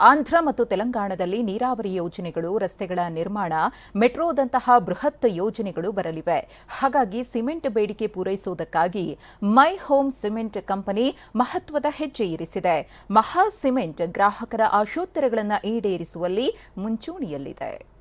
ಆಂಧ್ರ ಮತ್ತು ತೆಲಂಗಾಣದಲ್ಲಿ ನೀರಾವರಿ ಯೋಜನೆಗಳು, ರಸ್ತೆಗಳ ನಿರ್ಮಾಣ, ಮೆಟ್ರೋದಂತಹ ಬೃಹತ್ ಯೋಜನೆಗಳು ಬರಲಿವೆ. ಹಾಗಾಗಿ ಸಿಮೆಂಟ್ ಬೇಡಿಕೆ ಪೂರೈಸುವುದಕ್ಕಾಗಿ ಮೈ ಹೋಮ್ ಸಿಮೆಂಟ್ ಕಂಪನಿ ಮಹತ್ವದ ಹೆಜ್ಜೆ ಇರಿಸಿದೆ. ಮಹಾ ಸಿಮೆಂಟ್ ಗ್ರಾಹಕರ ಆಶೋತ್ತರಗಳನ್ನು ಈಡೇರಿಸುವಲ್ಲಿ ಮುಂಚೂಣಿಯಲ್ಲಿದೆ.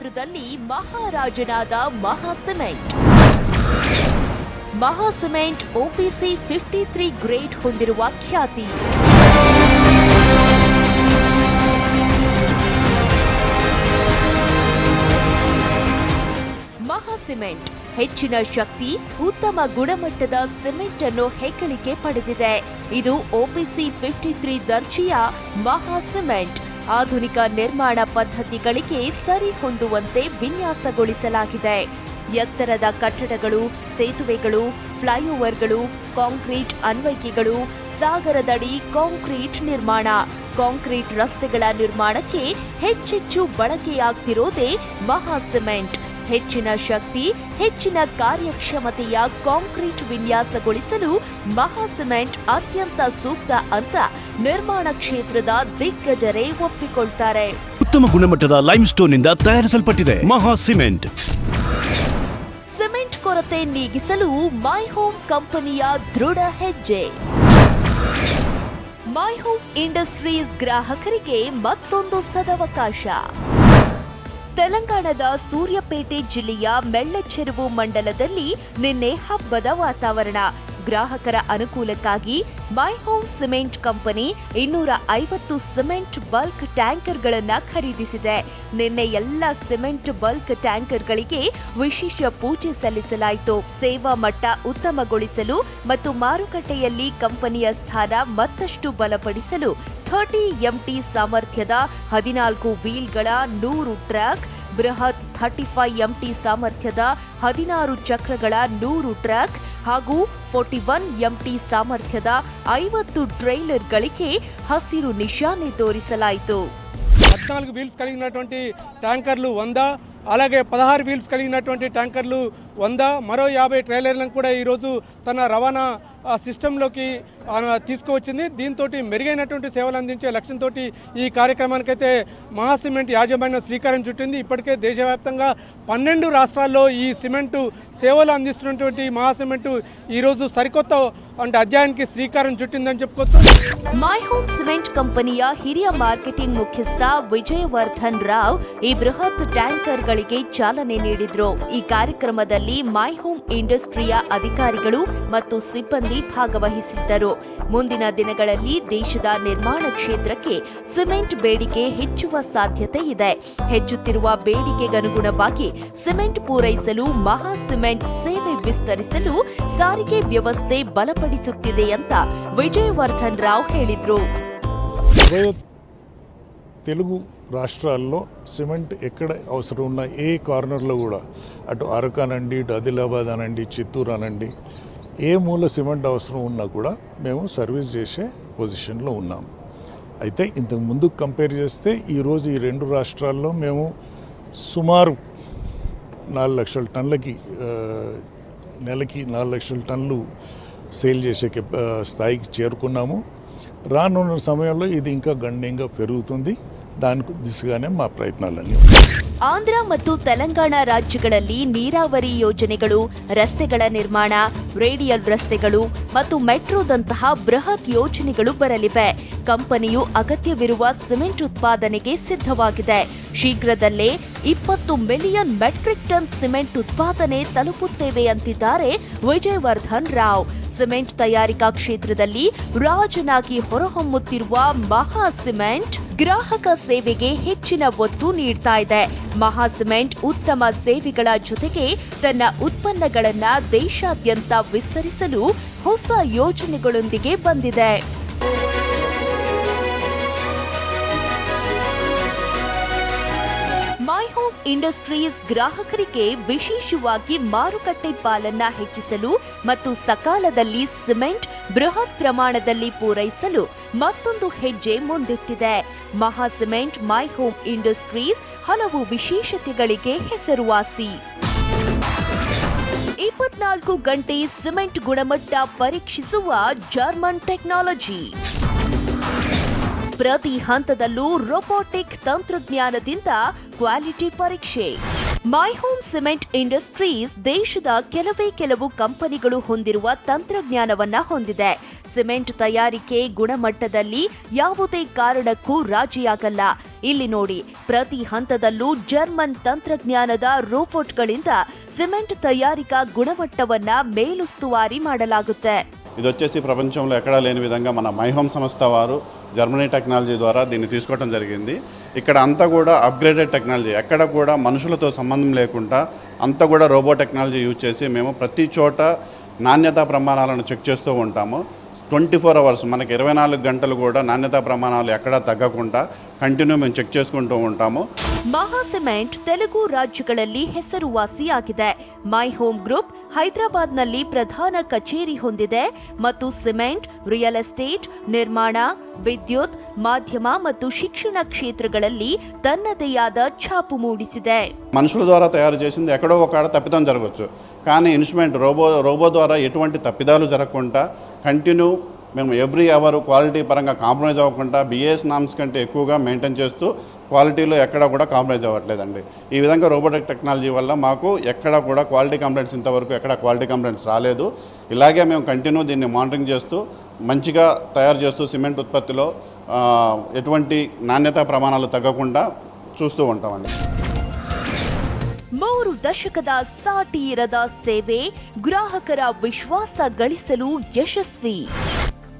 ಕ್ಷೇತ್ರದಲ್ಲಿ ಮಹಾರಾಜನಾದ Maha cement Maha cement OPC fifty three grade ಹೊಂದಿರುವ ಖ್ಯಾತಿ. ಮಹಾ ಸಿಮೆಂಟ್ ಹೆಚ್ಚಿನ ಶಕ್ತಿ, ಉತ್ತಮ ಗುಣಮಟ್ಟದ ಸಿಮೆಂಟ್ ಅನ್ನು ಹೆಗ್ಗಳಿಕೆ ಪಡೆದಿದೆ. ಇದು ಒಪಿಸಿ ಫಿಫ್ಟಿ ತ್ರೀ ದರ್ಜೆಯ ಮಹಾ ಸಿಮೆಂಟ್ ಆಧುನಿಕ ನಿರ್ಮಾಣ ಪದ್ಧತಿಗಳಿಗೆ ಸರಿ ಹೊಂದುವಂತೆ ವಿನ್ಯಾಸಗೊಳಿಸಲಾಗಿದೆ. ಎತ್ತರದ ಕಟ್ಟಡಗಳು, ಸೇತುವೆಗಳು, ಫ್ಲೈಓವರ್ಗಳು, ಕಾಂಕ್ರೀಟ್ ಅನ್ವಯಿಕೆಗಳು, ಸಾಗರದಡಿ ಕಾಂಕ್ರೀಟ್ ನಿರ್ಮಾಣ. ಕಾಂಕ್ರೀಟ್ ರಸ್ತೆಗಳ ನಿರ್ಮಾಣಕ್ಕೆ ಹೆಚ್ಚೆಚ್ಚು ಬಳಕೆಯಾಗ್ತಿರೋದೇ ಮಹಾ ಸಿಮೆಂಟ್. ಹೆಚ್ಚಿನ ಶಕ್ತಿ ಹೆಚ್ಚಿನ ಕಾರ್ಯಕ್ಷಮತೆಯ ಕಾಂಕ್ರೀಟ್ ವಿನ್ಯಾಸಗೊಳಿಸಲು ಮಹಾ ಸಿಮೆಂಟ್ ಅತ್ಯಂತ ಸೂಕ್ತ ಅಂತ ನಿರ್ಮಾಣ ಕ್ಷೇತ್ರದ ದಿಗ್ಗಜರೇ ಒಪ್ಪಿಕೊಳ್ತಾರೆ. ಉತ್ತಮ ಗುಣಮಟ್ಟದ ಲೈಮ್ ಸ್ಟೋನ್ನಿಂದ ತಯಾರಿಸಲ್ಪಟ್ಟಿದೆ ಮಹಾ ಸಿಮೆಂಟ್. ಸಿಮೆಂಟ್ ಕೊರತೆ ನೀಗಿಸಲು ಮೈ ಹೋಮ್ ಕಂಪನಿಯ ದೃಢ ಹೆಜ್ಜೆ. ಮೈ ಹೋಮ್ ಇಂಡಸ್ಟ್ರೀಸ್ ಗ್ರಾಹಕರಿಗೆ ಮತ್ತೊಂದು ಸದವಕಾಶ. ತೆಲಂಗಾಣದ ಸೂರ್ಯಪೇಟೆ ಜಿಲ್ಲೆಯ ಮೆಳ್ಳಚೆರುವು ಮಂಡಲದಲ್ಲಿ ನಿನ್ನೆ ಹಬ್ಬದ ವಾತಾವರಣ. ಗ್ರಾಹಕರ ಅನುಕೂಲಕ್ಕಾಗಿ ಮೈ ಹೋಮ್ ಸಿಮೆಂಟ್ ಕಂಪನಿ ಇನ್ನೂರ ಐವತ್ತು ಸಿಮೆಂಟ್ ಬಲ್ಕ್ ಟ್ಯಾಂಕರ್ಗಳನ್ನು ಖರೀದಿಸಿದೆ. ನಿನ್ನೆ ಎಲ್ಲ ಸಿಮೆಂಟ್ ಬಲ್ಕ್ ಟ್ಯಾಂಕರ್ಗಳಿಗೆ ವಿಶೇಷ ಪೂಜೆ ಸಲ್ಲಿಸಲಾಯಿತು. ಸೇವಾ ಮಟ್ಟ ಉತ್ತಮಗೊಳಿಸಲು ಮತ್ತು ಮಾರುಕಟ್ಟೆಯಲ್ಲಿ ಕಂಪನಿಯ ಸ್ಥಾನ ಮತ್ತಷ್ಟು ಬಲಪಡಿಸಲು ಥರ್ಟಿ ಎಂಟಿ ಸಾಮರ್ಥ್ಯದ ಹದಿನಾಲ್ಕು ವೀಲ್ಗಳ ನೂರು ಟ್ರಕ್, ಬೃಹತ್ ಥರ್ಟಿ ಫೈವ್ ಎಂಟಿ ಸಾಮರ್ಥ್ಯದ ಹದಿನಾರು ಚಕ್ರಗಳ ನೂರು ಟ್ರಕ್ ಹಾಗೂ ಫೋರ್ಟಿ ಒನ್ ಎಂಟಿ ಸಾಮರ್ಥ್ಯದ ಐವತ್ತು ಟ್ರೈಲರ್ಗಳಿಗೆ ಹಸಿರು ನಿಶಾನೆ ತೋರಿಸಲಾಯಿತು పద్నాలుగు వీల్స్ కలిగినటువంటి ట్యాంకర్లు వంద అలాగే పదహారు వీల్స్ కలిగినటువంటి ట్యాంకర్లు వంద మరో యాభై ట్రైలర్లను కూడా ఈరోజు తన రవాణా ఆ, సిస్టంలోకి ఆ, తీసుకువచ్చింది దీంతో మెరుగైనటువంటి సేవలు అందించే లక్ష్యంతో ఈ కార్యక్రమానికైతే మహాసిమెంట్ యాజమాన్యం శ్రీకారం చుట్టింది ఇప్పటికే దేశవ్యాప్తంగా పన్నెండు రాష్ట్రాల్లో ఈ సిమెంటు సేవలు అందిస్తున్నటువంటి మహాసిమెంటు ఈరోజు సరికొత్త అంటే అధ్యాయానికి శ్రీకారం చుట్టిందని చెప్పుకోవచ్చు ಮೈ ಹೋಮ್ ಸಿಮೆಂಟ್ ಕಂಪನಿಯ ಹಿರಿಯ ಮಾರ್ಕೆಟಿಂಗ್ ಮುಖ್ಯಸ್ಥ ವಿಜಯವರ್ಧನ್ ರಾವ್ ಈ ಬೃಹತ್ ಗಳಿಗೆ ಚಾಲನೆ ನೀಡಿದ್ರು. ಈ ಕಾರ್ಯಕ್ರಮದಲ್ಲಿ ಮೈ ಹೋಮ್ ಇಂಡಸ್ಟ್ರಿಯ ಅಧಿಕಾರಿಗಳು ಮತ್ತು ಸಿಬ್ಬಂದಿ ಭಾಗವಹಿಸಿದ್ದರು. ಮುಂದಿನ ದಿನಗಳಲ್ಲಿ ದೇಶದ ನಿರ್ಮಾಣ ಕ್ಷೇತ್ರಕ್ಕೆ ಸಿಮೆಂಟ್ ಬೇಡಿಕೆ ಹೆಚ್ಚುವ ಸಾಧ್ಯತೆ ಇದೆ. ಹೆಚ್ಚುತ್ತಿರುವ ಬೇಡಿಕೆಗನುಗುಣವಾಗಿ ಸಿಮೆಂಟ್ ಪೂರೈಸಲು ಮಹಾ ಸಿಮೆಂಟ್ ಸೇವೆ ವಿಸ್ತರಿಸಲು ಸಾರಿಗೆ ವ್ಯವಸ್ಥೆ ಬಲಪಡಿಸುತ್ತಿದೆ ಅಂತ ವಿಜಯವರ್ಧನ್ ರಾವ್ ಹೇಳಿದ್ರು. తెలుగు రాష్ట్రాల్లో సిమెంట్ ఎక్కడ అవసరం ఉన్న ఏ కార్నర్లో కూడా అటు అరకు అనండి ఇటు ఆదిలాబాద్ అనండి చిత్తూరు అనండి ఏ మూల సిమెంట్ అవసరం ఉన్నా కూడా మేము సర్వీస్ చేసే పొజిషన్లో ఉన్నాం. అయితే ఇంతకు ముందు కంపేర్ చేస్తే ఈరోజు ఈ రెండు రాష్ట్రాల్లో మేము సుమారు నాలుగు లక్షల టన్నులకి నెలకి నాలుగు లక్షల టన్నులు సేల్ చేసే స్థాయికి చేరుకున్నాము. రానున్న సమయంలో ఇది ఇంకా గణనీయంగా పెరుగుతుంది. దానికి దిశగానే మా ప్రయత్నాలన్నీ ಆಂಧ್ರ ಮತ್ತು ತೆಲಂಗಾಣ ರಾಜ್ಯಗಳಲ್ಲಿ ನೀರಾವರಿ ಯೋಜನೆಗಳು ರಸ್ತೆಗಳ ನಿರ್ಮಾಣ ರೇಡಿಯಲ್ ರಸ್ತೆಗಳು ಮತ್ತು ಮೆಟ್ರೋದಂತಹ ಬೃಹತ್ ಯೋಜನೆಗಳು ಬರಲಿವೆ ಕಂಪನಿಯು ಅಗತ್ಯವಿರುವ ಸಿಮೆಂಟ್ ಉತ್ಪಾದನೆಗೆ ಸಿದ್ಧವಾಗಿದೆ ಶೀಘ್ರದಲ್ಲೇ ಇಪ್ಪತ್ತು ಮಿಲಿಯನ್ ಮೆಟ್ರಿಕ್ ಟನ್ ಸಿಮೆಂಟ್ ಉತ್ಪಾದನೆ ತಲುಪುತ್ತೇವೆ ಅಂತಿದ್ದಾರೆ ವಿಜಯವರ್ಧನ್ ರಾವ್ ಸಿಮೆಂಟ್ ತಯಾರಿಕಾ ಕ್ಷೇತ್ರದಲ್ಲಿ ರಾಜನಾಗಿ ಹೊರಹೊಮ್ಮುತ್ತಿರುವ ಮಹಾ ಸಿಮೆಂಟ್ ಗ್ರಾಹಕ ಸೇವೆಗೆ ಹೆಚ್ಚಿನ ಒತ್ತು ನೀಡ್ತಾ ಇದೆ. ಮಹಾ ಸಿಮೆಂಟ್ ಉತ್ತಮ ಸೇವೆಗಳ ಜೊತೆಗೆ ತನ್ನ ಉತ್ಪನ್ನಗಳನ್ನು ದೇಶಾದ್ಯಂತ ವಿಸ್ತರಿಸಲು ಹೊಸ ಯೋಜನೆಗಳೊಂದಿಗೆ ಬಂದಿದೆ. ಇಂಡಸ್ಟ್ರೀಸ್ ಗ್ರಾಹಕರಿಗೆ ವಿಶೇಷವಾಗಿ ಮಾರುಕಟ್ಟೆ ಪಾಲನ್ನ ಹೆಚ್ಚಿಸಲು ಮತ್ತು ಸಕಾಲದಲ್ಲಿ ಸಿಮೆಂಟ್ ಬೃಹತ್ ಪ್ರಮಾಣದಲ್ಲಿ ಪೂರೈಸಲು ಮತ್ತೊಂದು ಹೆಜ್ಜೆ ಮುಂದಿಟ್ಟಿದೆ. ಮಹಾ ಸಿಮೆಂಟ್ ಮೈ ಹೋಮ್ ಇಂಡಸ್ಟ್ರೀಸ್ ಹಲವು ವಿಶೇಷತೆಗಳಿಗೆ ಹೆಸರುವಾಸಿ. ಇಪ್ಪತ್ನಾಲ್ಕು ಗಂಟೆ ಸಿಮೆಂಟ್ ಗುಣಮಟ್ಟ ಪರೀಕ್ಷಿಸುವ ಜರ್ಮನ್ ಟೆಕ್ನಾಲಜಿ. ಪ್ರತಿ ಹಂತದಲ್ಲೂ ರೋಬೋಟಿಕ್ ತಂತ್ರಜ್ಞಾನದಿಂದ ಕ್ವಾಲಿಟಿ ಪರೀಕ್ಷೆ ಮೈ ಹೋಮ್ ಸಿಮೆಂಟ್ ಇಂಡಸ್ಟ್ರೀಸ್ ದೇಶದ ಕೆಲವೇ ಕೆಲವು ಕಂಪನಿಗಳು ಹೊಂದಿರುವ ತಂತ್ರಜ್ಞಾನವನ್ನ ಹೊಂದಿದೆ ಸಿಮೆಂಟ್ ತಯಾರಿಕೆ ಗುಣಮಟ್ಟದಲ್ಲಿ ಯಾವುದೇ ಕಾರಣಕ್ಕೂ ರಾಜಿಯಾಗಲ್ಲ ಇಲ್ಲಿ ನೋಡಿ ಪ್ರತಿ ಹಂತದಲ್ಲೂ ಜರ್ಮನ್ ತಂತ್ರಜ್ಞಾನದ ರೋಬೋಟ್ಗಳಿಂದ సిమెంట్ తయారిక గుణమట్టవన్న మేలుస్తువారి ಮಾಡಲಾಗುತ್ತೆ ఇది వచ్చేసి ప్రపంచంలో ఎక్కడా లేని విధంగా మన మైహోమ్ సంస్థ వారు జర్మనీ టెక్నాలజీ ద్వారా దీన్ని తీసుకోవడం జరిగింది. ఇక్కడ అంతా కూడా అప్గ్రేడెడ్ టెక్నాలజీ ఎక్కడ కూడా మనుషులతో సంబంధం లేకుండా అంతా కూడా రోబో టెక్నాలజీ యూజ్ చేసి మేము ప్రతి చోట నాణ్యతా ప్రమాణాలను చెక్ చేస్తూ ఉంటాము. ట్వంటీ ఫోర్ అవర్స్ మనకి ఇరవై నాలుగు గంటలు కూడా నాణ్యతా ప్రమాణాలు ఎక్కడా తగ్గకుండా కంటిన్యూ మేము చెక్ చేసుకుంటూ ఉంటాము ಮಹಾ ಸಿಮೆಂಟ್ ತೆಲುಗು ರಾಜ್ಯಗಳಲ್ಲಿ ಹೆಸರುವಾಸಿಯಾಗಿದೆ ಮೈ ಹೋಮ್ ಗ್ರೂಪ್ ಹೈದರಾಬಾದ್ನಲ್ಲಿ ಪ್ರಧಾನ ಕಚೇರಿ ಹೊಂದಿದೆ ಮತ್ತು ಸಿಮೆಂಟ್ ರಿಯಲ್ ಎಸ್ಟೇಟ್ ನಿರ್ಮಾಣ ವಿದ್ಯುತ್ ಮಾಧ್ಯಮ ಮತ್ತು ಶಿಕ್ಷಣ ಕ್ಷೇತ್ರಗಳಲ್ಲಿ ತನ್ನದೇ ಆದ ಛಾಪು ಮೂಡಿಸಿದೆ మనుషుల ద్వారా తయారు చేసింది ఎక్కడో ఒక ఆడ తప్పిదం జరగవచ్చు కానీ ఇన్స్ట్రుమెంట్ రోబో రోబో ద్వారా ఎటువంటి తప్పిదాలు జరగకుండా కంటిన్యూ మేము ఎవ్రీ అవర్ క్వాలిటీ పరంగా కాంప్రమైజ్ అవ్వకుండా బిఎస్ నామ్స్ కంటే ఎక్కువగా మెయింటైన్ చేస్తూ క్వాలిటీలో ఎక్కడ కూడా కాంప్రమైజ్ అవ్వట్లేదండి. ఈ విధంగా రోబోటిక్ టెక్నాలజీ వల్ల మాకు ఎక్కడ కూడా క్వాలిటీ కంప్లైంట్స్ ఇంతవరకు ఎక్కడ క్వాలిటీ కంప్లైంట్స్ రాలేదు. ఇలాగే మేము కంటిన్యూ దీన్ని మానిటరింగ్ చేస్తూ మంచిగా తయారు చేస్తూ సిమెంట్ ఉత్పత్తిలో ఎటువంటి నాణ్యతా ప్రమాణాలు తగ్గకుండా చూస్తూ ఉంటామండి. ಮೂರು ದಶಕದ ಸಾಟಿ ಇರದ ಸೇವೆ ಗ್ರಾಹಕರ ವಿಶ್ವಾಸ ಗಳಿಸಲು ಯಶಸ್ವಿ.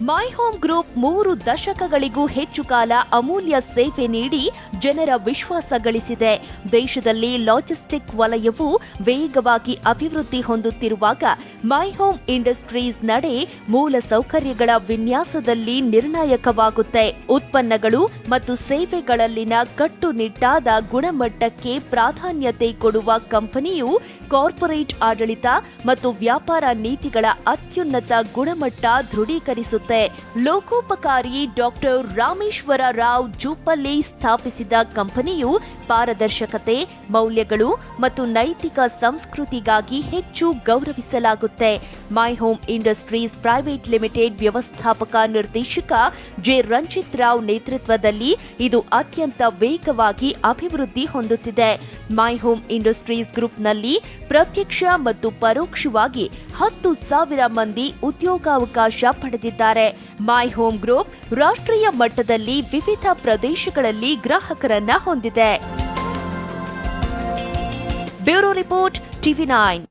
ಮೈ ಹೋಮ್ ಗ್ರೂಪ್ ಮೂರು ದಶಕಗಳಿಗೂ ಹೆಚ್ಚು ಕಾಲ ಅಮೂಲ್ಯ ಸೇವೆ ನೀಡಿ ಜನರ ವಿಶ್ವಾಸ ಗಳಿಸಿದೆ. ದೇಶದಲ್ಲಿ ಲಾಜಿಸ್ಟಿಕ್ ವಲಯವು ವೇಗವಾಗಿ ಅಭಿವೃದ್ಧಿ ಹೊಂದುತ್ತಿರುವಾಗ ಮೈ ಹೋಮ್ ಇಂಡಸ್ಟ್ರೀಸ್ ನಡೆ ಮೂಲ ಸೌಕರ್ಯಗಳ ವಿನ್ಯಾಸದಲ್ಲಿ ನಿರ್ಣಾಯಕವಾಗುತ್ತೆ. ಉತ್ಪನ್ನಗಳು ಮತ್ತು ಸೇವೆಗಳಲ್ಲಿನ ಕಟ್ಟುನಿಟ್ಟಾದ ಗುಣಮಟ್ಟಕ್ಕೆ ಪ್ರಾಧಾನ್ಯತೆ ಕೊಡುವ ಕಂಪನಿಯು ಕಾರ್ಪೊರೇಟ್ ಆಡಳಿತ ಮತ್ತು ವ್ಯಾಪಾರ ನೀತಿಗಳ ಅತ್ಯುನ್ನತ ಗುಣಮಟ್ಟ ದೃಢೀಕರಿಸುತ್ತೆ. ಲೋಕೋಪಕಾರಿ ಡಾಕ್ಟರ್ ರಾಮೇಶ್ವರ ರಾವ್ ಜೂಪಲ್ಲಿ ಸ್ಥಾಪಿಸಿದ ಕಂಪನಿಯು ಪಾರದರ್ಶಕತೆ, ಮೌಲ್ಯಗಳು ಮತ್ತು ನೈತಿಕ ಸಂಸ್ಕೃತಿಗಾಗಿ ಹೆಚ್ಚು ಗೌರವಿಸಲಾಗುತ್ತೆ. My Home industries private limited ವ್ಯವಸ್ಥಾಪಕ ನಿರ್ದೇಶಕ ಜೆ ರಂಜಿತ್ ರಾವ್ ನೇತೃತ್ವದಲ್ಲಿ ಇದು ಅತ್ಯಂತ ವೇಗವಾಗಿ ಅಭಿವೃದ್ಧಿ ಹೊಂದುತ್ತಿದೆ. ಮೈ ಹೋಮ್ ಇಂಡಸ್ಟ್ರೀಸ್ ಗ್ರೂಪ್ನಲ್ಲಿ ಪ್ರತ್ಯಕ್ಷ ಮತ್ತು ಪರೋಕ್ಷವಾಗಿ ಹತ್ತು ಸಾವಿರ ಮಂದಿ ಉದ್ಯೋಗಾವಕಾಶ ಪಡೆದಿದ್ದಾರೆ. ಮೈ ಹೋಮ್ ಗ್ರೂಪ್ ರಾಷ್ಟ್ರೀಯ ಮಟ್ಟದಲ್ಲಿ ವಿವಿಧ ಪ್ರದೇಶಗಳಲ್ಲಿ ಗ್ರಾಹಕರನ್ನ ಹೊಂದಿದೆ. Bureau report TV nine.